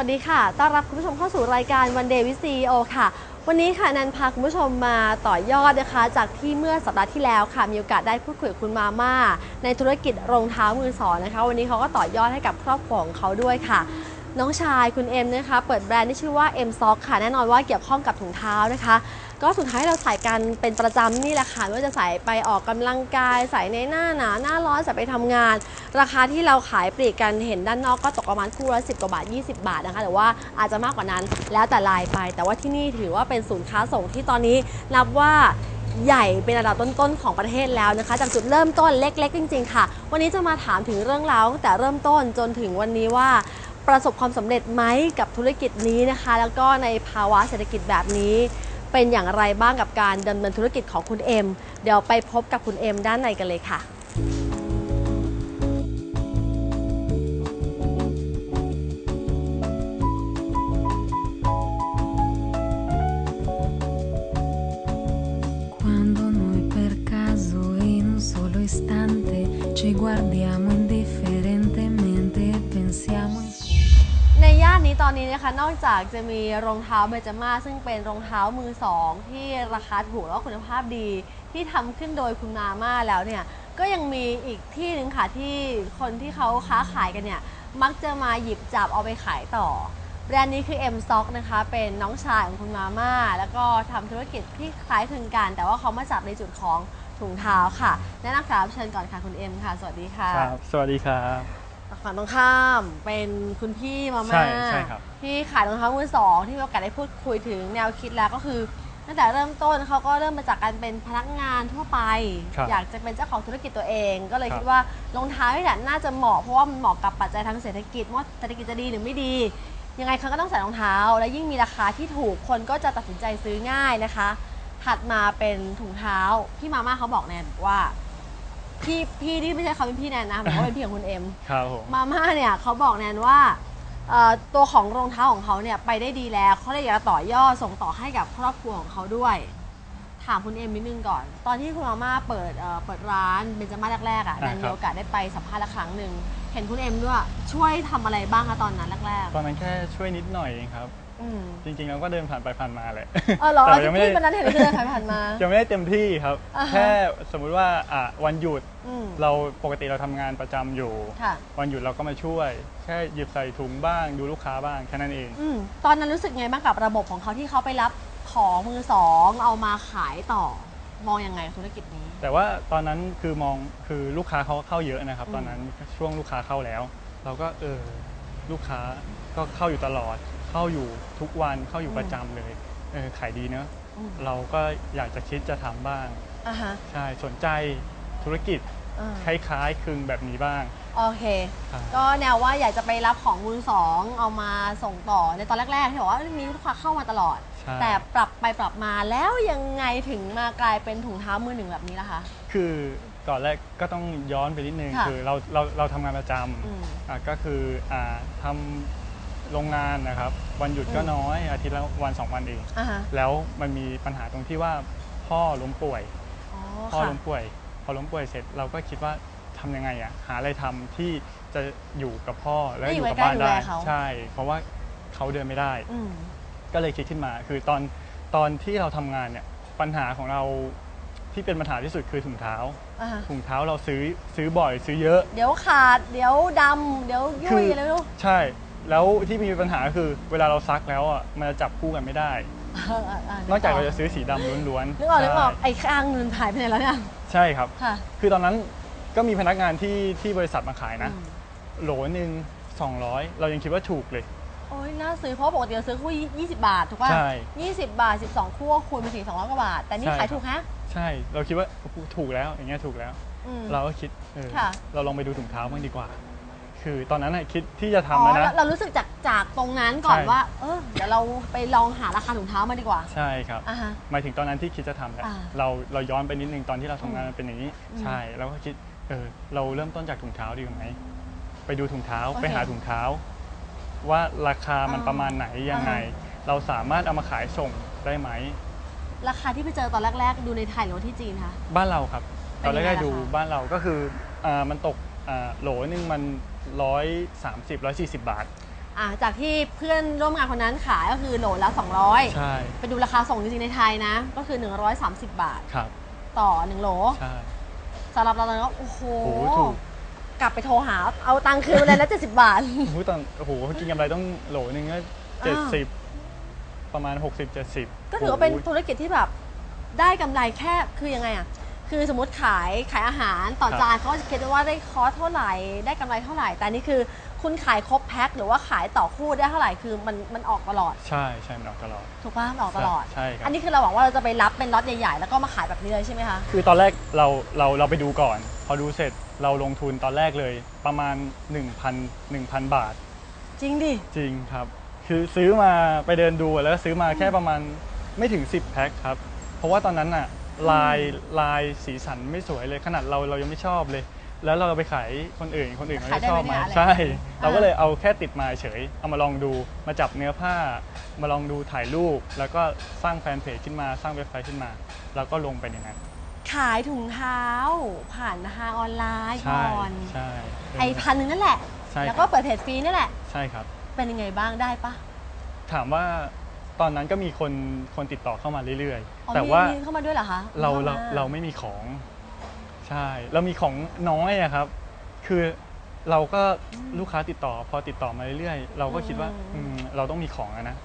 สวัสดีค่ะ ต้อนรับคุณผู้ชมเข้าสู่รายการวันเดย์วิซีโอค่ะ วันนี้ค่ะนันพาคุณผู้ชมมาต่อยอดนะคะ จากที่เมื่อสัปดาห์ที่แล้วค่ะ มีโอกาสได้พูดคุยกับคุณมาม่า ในธุรกิจรองเท้ามือสองนะคะ วันนี้เขาก็ต่อยอดให้กับครอบครัวของเขาด้วยค่ะ น้องชายคุณเอ็มนะคะ เปิดแบรนด์ที่ชื่อว่า M s o c ค่ะ แน่นอนว่าเกี่ยวข้องกับถุงเท้านะคะ ก็สุดท้ายเราใส่กันเป็นประจำนี่แหละค่ะไม่ว่าจะใส่ไปออกกำลังกายใส่ในหน้าหนาวหน้าร้อนใส่ไปทำงาน ราคาที่เราขายปลีกกันเห็นด้านนอกก็ตกประมาณคู่ละ10กว่าบาท 20 บาทนะคะแต่ว่าอาจจะมากกว่านั้นแล้วแต่ลายไป แต่ว่าที่นี่ถือว่าเป็นศูนย์ค้าส่งที่ตอนนี้นับว่าใหญ่เป็นระดับต้นๆของประเทศแล้วนะคะ จากจุดเริ่มต้นเล็ก ๆ จริง ๆ ค่ะ วันนี้จะมาถามถึงเรื่องราวตั้งแต่เริ่มต้นจนถึงวันนี้ว่าประสบความสำเร็จไหมกับธุรกิจนี้นะคะ แล้วก็ในภาวะเศรษฐกิจแบบนี้ เป็นอย่างไรบ้างกับการดำเนินธุรกิจของคุณเอ็มเดี๋ยวไปพบกับคุณเอ็มด้านในกันเลยค่ะ Quando noi per caso in un solo istante ci guardiamo in differenza นี้ตอนนี้นะคะนอกจากจะมีรองเท้าเบจาม่าซึ่งเป็นรองเท้ามือสองที่ราคาถูกแล้วคุณภาพดี ที่ทำขึ้นโดยคุณมาม่าแล้วเนี่ยก็ยังมีอีกที่หนึ่งค่ะที่คนที่เขาค้าขายกันเนี่ยมักจะมาหยิบจับเอาไปขายต่อ แบรนด์นี้คือ M s o c k นะคะ เป็นน้องชายของคุณมาม่า แล้วก็ทำธุรกิจที่คล้ายคลึงกัน แต่ว่าเขามาจับในจุดของถุงเท้าค่ะแนะนำแขกรับเชิญก่อนค่ะคุณเอ็มค่ะ สวัสดีค่ะ ครับ สวัสดีครับ ฝั่งตรงข้ามเป็นคุณพี่มาใช่ม่าใช่ครับที่ขายรองเท้ามือสองที่มีโอกาสได้พูดคุยถึงแนวคิดแล้วก็คือตั้งแต่เริ่มต้นเขาก็เริ่มมาจากการเป็นพนักงานทั่วไป ครับอยากจะเป็นเจ้าของธุรกิจตัวเอง ก็เลยครับคิดว่ารองเท้านี่แหละน่าจะเหมาะเพราะว่ามันเหมาะกับปัจจัยทางเศรษฐกิจว่าเศรษฐกิจจะดีหรือไม่ดี ยังไงเขาก็ต้องใส่รองเท้า และยิ่งมีราคาที่ถูกคนก็จะตัดสินใจซื้อง่ายนะคะ ถัดมาเป็นถุงเท้าพี่มาม่าเขาบอกแนนบอกว่า พี่พี่ที่ไม่ใช่เขาเป็นพี่แนนนะบอกว่าเป็นพี่ของคุณเอ็ม ครับผม มาม่าเนี่ยเขาบอกแนนว่าเอ่อตัวของรองเท้าของเขาเนี่ยไปได้ดีแล้วเขาเลยอยากจะต่อยอดส่งต่อให้กับครอบครัวของเขาด้วย ถามคุณเอ็มนิดนึงก่อน ตอนที่คุณมาม่าเปิดเอ่อเปิดร้านเบนจาม่าแรกๆอะแนอ่านคมีรับโอกาสได้ไปสัมภาษณ์ละครั้งหนึ่งเห็นคุณเอ็มด้วยช่วยทำอะไรบ้างคะตอนนั้นแรกตอนนั้นแค่ช่วยนิดหน่อยเองครับๆ อืมจริงๆเราก็เดินผ่านไปผ่านมาแหละเออเหรอแต่ที่ยังไม่ได้ที่วันนั้นเห็นคือเดินผ่านผ่านมา ยังไม่ได้เต็มที่ครับ อ่าฮะ แค่สมมุติว่าอะวันหยุดอืม เราปกติเราทำงานประจำอยู่ ค่ะ วันหยุดเราก็มาช่วย แค่หยิบใส่ถุงบ้าง ดูลูกค้าบ้างแค่นั้นเอง อืมตอนนั้นรู้สึกไงบ้างกับระบบของเขาที่เขาไปรับของมือสองเอามาขายต่อ มองยังไงธุรกิจนี้ แต่ว่าตอนนั้นคือมองคือลูกค้าเขาเข้าเยอะนะครับอืมตอนนั้นช่วงลูกค้าเข้าแล้ว เราก็เออ ลูกค้าก็เข้าอยู่ตลอด เข้าอยู่ทุกวันเข้าอยู่ประจำเลยเออขายดีเนอะอืม เราก็อยากจะคิดจะทำบ้าง อะฮะใช่สนใจธุรกิจอ่าคล้ายๆคลึงแบบนี้บ้างโอเค ครับ ก็แนวว่าอยากจะไปรับของมือสองเอามาส่งต่อในตอนแรกๆที่บอกว่ามีลูกค้าเข้ามาตลอด ใช่ แต่ปรับไปปรับมาแล้วยังไงถึงมากลายเป็นถุงเท้ามือหนึ่งแบบนี้ล่ะคะ คือ ก่อนแรกก็ต้องย้อนไปนิดนึงค่ะคือเราเราเราทำงานประจอืมำอะก็คืออ่าทำโรงงานนะครับ วันหยุดก็อืม น้อยอาทิตย์ละวันสองวันเอง อะฮะแล้วมันมีปัญหาตรงที่ว่าพ่อล้มป่วย อ๋อพ่อค่ะ ล้มป่วย พอล้มป่วยเสร็จเราก็คิดว่าทำยังไงอะหาอะไรทำที่จะอยู่กับพ่อแล้วได้ออยู่ยู่กับใกล้บ้านๆดูแลได้เขา ใช่ เพราะว่าเขาเดินไม่ได้ อืม ก็เลยคิดขึ้นมา คือตอนตอนที่เราทำงานเนี่ยปัญหาของเรา ที่เป็นปัญหาที่สุดคือถุงเท้า อะฮะถุงเท้าเราซื้อซื้อบ่อยซื้อเยอะ เดี๋ยวขาด เดี๋ยวดำเดี๋ยวยุ่ยอะไรไม่รู้ใช่ แล้วที่มีปัญหาก็คือ เวลาเราซักแล้วอะมันจะจับคู่กันไม่ได้นอกจากเราจะซื้อสีดำล้วนๆนึกออกนึกออกใช่ไอ้ข้างนึงหายไปไหนแล้วเนี่ยใช่ครับ ค่ะ คือตอนนั้นก็มีพนักงานที่ที่บริษัทมาขายนะอืมโหลหนึ่ง200 เรายังคิดว่าถูกเลย โอ้ยน่าซื้อเพราะปกติเราซื้อคู่20 บาทถูกป่ะใช่ 20 บาท 12 คู่ก็คูณไปสี่200กว่าบาท แต่นี่ใช่ ขายถูกฮะ ใช่เราคิดว่าถูกแล้วอย่างเงี้ยถูกแล้ว อืม เราก็คิดเออค่ะ เราลองไปดูถุงเท้าบ้างดีกว่า คือตอนนั้นน่ะคิดที่จะทำอ๋อแล้วเรานะเรารู้สึกจากจากตรงนั้นก่อนใช่ ว่า เออเดี๋ยวเราไปลองหาราคาถุงเท้ามาดีกว่า ใช่ครับ อะฮะ หมายถึงตอนนั้นที่คิดจะทำแหละอ่าเราเราย้อนไปนิดนึงตอนที่เราทำงานอืมมันเป็นอย่างนี้อืมใช่แล้วก็คิดเออเราเริ่มต้นจากถุงเท้าดีกว่าไหมไปดูถุงเท้าโอเค ไปหาถุงเท้า ว่าราคามันอ่าประมาณไหนยังไงอ่เราสามารถเอามาขายส่งได้ไหม ราคาที่ไปเจอตอนแรก ๆ ดูในไทยหรือว่าที่จีนคะ บ้านเราครับเป็ตอนนยังไงแรกๆดูล่ะคะบ้านเราก็คืออ่ามันตกอ่าโหลนึงมันร้อยสามสิบร้อยสี่สิบบาท อะจากที่เพื่อนร่วมงานคนนั้นขายก็คือโหลละ200ใช่ไปดูราคาส่งจริงๆในไทยนะ ก็คือ 130 บาท ครับ ต่อ 1 โหลใช่สำหรับเราตอนนั้นก็โอ้โห โอ้โหถูก กลับไปโทรหา เอาตังค์คืนมาเลยแล้ว70บาท โอ้โหตอนโอ้โหกินกำไรต้องโหลนึงก็เจ็ดสิบประมาณ 60 70ก็ถือว่าเป็นธุรกิจที่แบบได้กำไรแค่คือยังไงอะ คือสมมติขายขายอาหารต่อจานเขาก็จะคิดว่าได้คอสเท่าไหร่ ได้กำไรเท่าไหร่ แต่นี่คือ คุณขายครบแพ็คหรือว่าขายต่อคู่ได้เท่าไหร่คือมันมันออกตลอด ใช่ใช่มันออกตลอด ถูกป่ะมันออกตลอด ใช่ครับ อันนี้คือเราหวังว่าเราจะไปรับเป็นล็อตใหญ่ๆ แล้วก็มาขายแบบนี้เลยใช่ไหมคะ คือตอนแรกเราเราเราไปดูก่อน พอดูเสร็จเราลงทุนตอนแรกเลยประมาณ 1,000 1,000 บาท จริงดิ จริงครับ คือซื้อมาไปเดินดูแล้วก็ซื้อมาแค่ประมาณไม่ถึง 10 แพ็คครับ เพราะว่าตอนนั้นอะลายลายสีสันไม่สวยเลยขนาดเราเรายังไม่ชอบเลย แล้วเราไปขายคนอื่นคนอื่นเขาจะชอบไหมขายได้ไหมเนี่ยอะไรใช่อ่าเราก็เลยเอาแค่ติดมาเฉย เอามาลองดูมาจับเนื้อผ้า มาลองดูถ่ายรูป แล้วก็สร้างแฟนเพจขึ้นมาสร้างเว็บไซต์ขึ้นมา แล้วก็ลงไปในนั้นขายถุงเท้า ผ่านทางออนไลน์ใช่ก่อนใช่ไอพันหนึ่งนั่นแหละ ใช่แล้วคก็รับเปิดเพจฟรีนี่แหละ ใช่ครับ เป็นยังไงบ้างได้ปะถามว่าตอนนั้นก็มีคนคนติดต่อเข้ามาเรื่อยอ๋อๆ แต่มีว่ามีเข้ามาด้วยเหรอคะเรามีเราข้มเราไม่มีของ ใช่เรามีของน้อยอะครับ คือเราก็ลูกค้าติดต่อ พอติดต่อมาเรื่อยๆ เราก็คิดว่าอืมเราต้องมีของอะนะ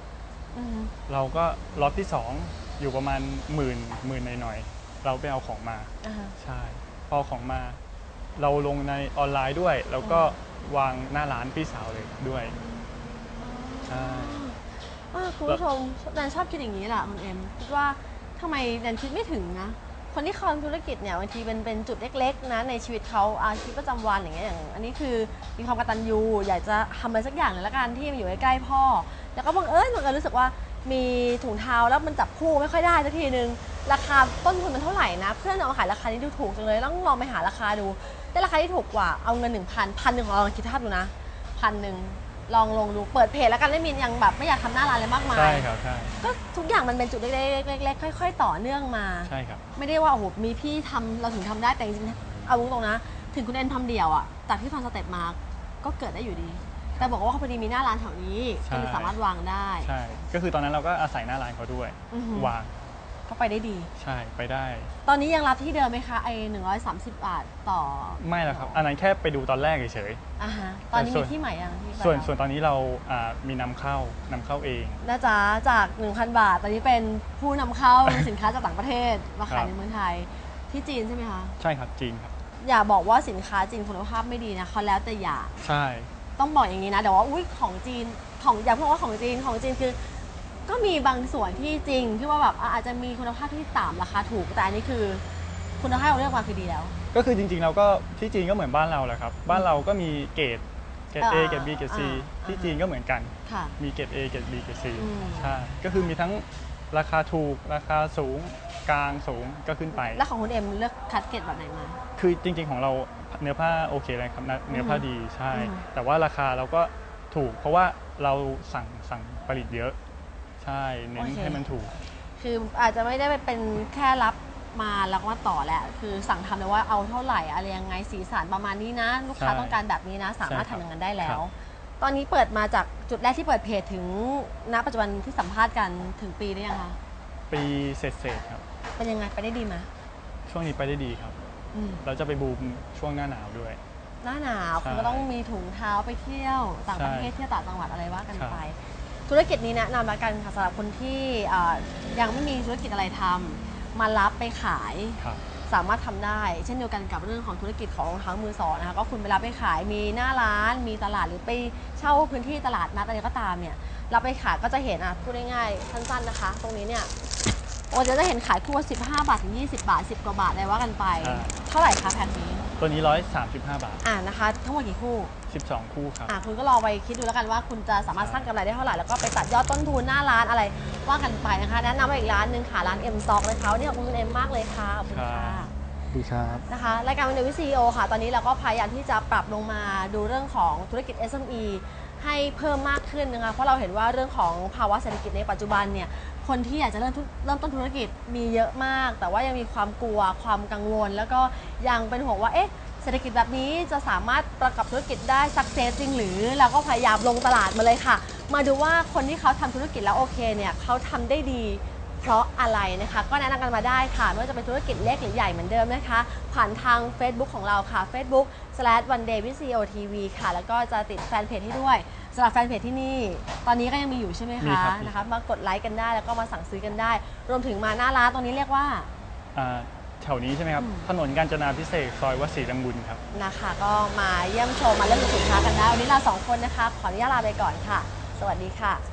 อืมเราก็ล็อตที่สองอยู่ประมาณหมื่นหมื่นหน่อยๆ เราไปเอาของมา อ่าฮะใช่ พอของมา เราลงในออนไลน์ด้วย แล้วก็วางหน้าร้านพี่สาวเลยด้วย ใช่ อ่าคุณผู้ชมแนนชอบคิดอย่างนี้แหละคุณเอ็มคิดว่าทำไมแนนคิดไม่ถึงนะ คนที่เขาทำธุรกิจเนี่ยบางทีเป็นเป็นจุดเล็กๆนะในชีวิตเขาอาชีพประจำวันอย่างเงี้ยอย่างอันนี้คือมีความกตัญญูอยากจะทำอะไรสักอย่างเลยละกันที่มันอยู่ใกล้ๆพ่อ แล้วก็บังเอิญบังเอิญรู้สึกว่ามีถุงเท้าแล้วมันจับคู่ไม่ค่อยได้สักทีนึงราคาต้นทุนมันเท่าไหร่นะ เพื่อนเอามาขายราคานี้ดูถูกจังเลยต้องลองไปหาราคาดูได้ราคาที่ถูกกว่าเอาเงินหนึ่งพันพันหนึ่งของเราลองคิดภาพดูนะพันหนึ่ง ลองลงดูเปิดเพจแล้วกันไม่มียังแบบไม่อยากทำหน้าร้านเลยมากมาย ใช่ครับใช่ก็ทุกอย่างมันเป็นจุดเล็กๆเล็กๆค่อย ๆ ต่อเนื่องมา ใช่ครับ ไม่ได้ว่าโอ้โหมีพี่ทำเราถึงทำได้แต่จริงๆเอาตรงๆนะ ถึงคุณแอนทำเดี่ยวอะจากที่ฟังสเต็ปมาก็เกิดได้อยู่ดี แต่บอกว่าเขาพอดีมีหน้าร้านแถวนี้ใช่ ก็เลยสามารถวางได้ ใช่ ก็คือตอนนั้นเราก็อาศัยหน้าร้านเขาด้วย อือหือ วาง ก็ไปได้ดี ใช่ไปได้ ตอนนี้ยังรับที่เดิมไหมคะไอ้หนึ่งร้อยสามสิบบาทต่อไม่แล้วครับ อันนั้นแค่ไปดูตอนแรกเฉยอ่าฮะตอนนี้ส่มีวนที่ใหม่ยังที่ไปๆส่วนแล้วส่วนตอนนี้เราอ่ามีนำเข้านำเข้าเอง นะจ๊ะจาก 1,000 บาท ตอนนี้เป็นผู้นำเข้า สินค้าจากต่างประเทศมาขายครับในเมืองไทยที่จีนใช่ไหมคะ ใช่ครับจริงครับ อย่าบอกว่าสินค้าจีนคุณภาพไม่ดีนะเขาแล้วแต่อย่างใช่ ต้องบอกอย่างนี้นะแต่ว่าอุ้ยของจีนของอย่าพูดว่าของจีนของจีนคือ ก็มีบางส่วนที่จริงที่ว่าแบบอะอาจจะมีคุณภาพที่ต่ำราคาถูก แต่อันนี้คือคุณภาพเราเลือกมาคือดีแล้ว ก็คือจริงๆเราก็ที่จีนก็เหมือนบ้านเราแหละครับ บ้านเราก็มีเกรดเกรด A อ่าเกรด B เกรด C อ่าที่จีนก็เหมือนกัน ค่ะ มีเกรด A เกรด B เกรด C อืม ใช่ ก็คือมีทั้งราคาถูกราคาสูงกลางสูงก็ขึ้นไป แล้วของคุณเอ็มเลือกคัดเกรดแบบไหนมา คือจริงๆของเราเนื้อผ้าโอเคเลยครับนะเนื้อผ้าดีใช่ อืม แต่ว่าราคาเราก็ถูกเพราะว่าเราสั่งสั่งผลิตเยอะ ใช่เน้นให้มันถูก คืออาจจะไม่ได้ไปเป็นแค่รับมาแล้วก็มาต่อแหละ คือสั่งทำเลยว่าเอาเท่าไหร่อะไรยังไงสีสันประมาณนี้นะ ลูกค้าใช่ต้องการแบบนี้นะ สามารถใช่ครับทำอย่างนั้นได้แล้ครัวบตอนนี้เปิดมาจากจุดแรกที่เปิดเพจถึงณปัจจุบันที่สัมภาษณ์กันถึงปีหรือยังคะปีเศษๆครับ เป็นยังไงไปได้ดีไหมช่วงนี้ไปได้ดีครับ อืมเราจะไปบูมช่วงหน้าหนาวด้วย หน้าหนาวใช่คุณก็ต้องมีถุงเท้าไปเที่ยว ต่างประเทศใช่เที่ยวต่างจังหวัดอะไรว่ากันครับไป ธุรกิจนี้แนะนำแล้วกันค่ะสำหรับคนที่อ่ายังไม่มีธุรกิจอะไรทำมารับไปขายครับ สามารถทำได้ เช่นเดียวกันกับเรื่องของธุรกิจของรองเท้ามือสองนะคะก็คุณไปรับไปขายมีหน้าร้าน มีตลาดหรือไปเช่าพื้นที่ตลาดนัดอะไรก็ตามเนี่ยรับไปขายก็จะเห็นอะพูดง่ายๆสั้นๆนะคะ ตรงนี้เนี่ยโอ้จะจะเห็นขายคู่ละ15 บาทถึง 20 บาท 10 กว่าบาทอะไรว่ากันไป อ่า เท่าไหร่คะแพ็คนี้ ตัวนี้ 135 บาท อ่านะคะ ทั้งหมดกี่คู่ 12 คู่ครับ อะคุณก็ลองไปคิดดูแล้วกันว่าคุณจะสามารถสร้างกำไรได้เท่าไหร่ แล้วก็ไปตัดยอดต้นทุนหน้าร้านอะไรว่ากันไปนะคะ แนะนำไปอีกร้านหนึ่งค่ะ ร้าน M Stock เลยค่ะวันนี้ขอบคุณคุณเอ็มมากเลยค่ะขอบคุณค่ะครับดีครับ นะคะรายการวันเดวิซีโอค่ะ ตอนนี้เราก็พยายามที่จะปรับลงมาดูเรื่องของธุรกิจ SME ให้เพิ่มมากขึ้นนะคะเพราะเราเห็นว่าเรื่องของภาวะเศรษฐกิจในปัจจุบันเนี่ยคนที่อยากจะเริ่มธุเริ่มต้นธุรกิจมีเยอะมาก แต่ว่ายังมีความกลัวความกังวล แล้วก็ยังเป็นห่วงว่าเอ๊ะจ เศรษฐกิจแบบนี้จะสามารถประกอบธุรกิจได้สักเซสจริงหรือเราก็พยายามลงตลาดมาเลยค่ะ มาดูว่าคนที่เขาทำธุรกิจแล้วโอเคเนี่ยเขาทำได้ดีเพราะอะไรนะคะ ก็แนะนำกันมาได้ค่ะ ไม่ว่าจะเป็นธุรกิจเล็กหรือใหญ่เหมือนเดิมนะคะ ผ่านทาง Facebook ของเราค่ะ Facebook slash one day with CEO TV ค่ะ แล้วก็จะติดแฟนเพจให้ด้วยสำหรับแฟนเพจที่นี่ ตอนนี้ก็ยังมีอยู่ใช่ไหมมีคะครับมี นะคะมากดไลค์กันได้แล้วก็มาสั่งซื้อกันได้ รวมถึงมาหน้าร้านตรงนี้เรียกว่า อ่า แถวนี้ใช่ไหมครับอืมถนนกาญจนาพิเศษกซอยวัดศรีดังบุญครับ นะคะ ก็มาเยี่ยมชมมาเลือกดูสินค้ากันได้วันนี้เราสองคนนะคะ ขออนุญาตลาไปก่อนค่ะ สวัสดีค่ะครับ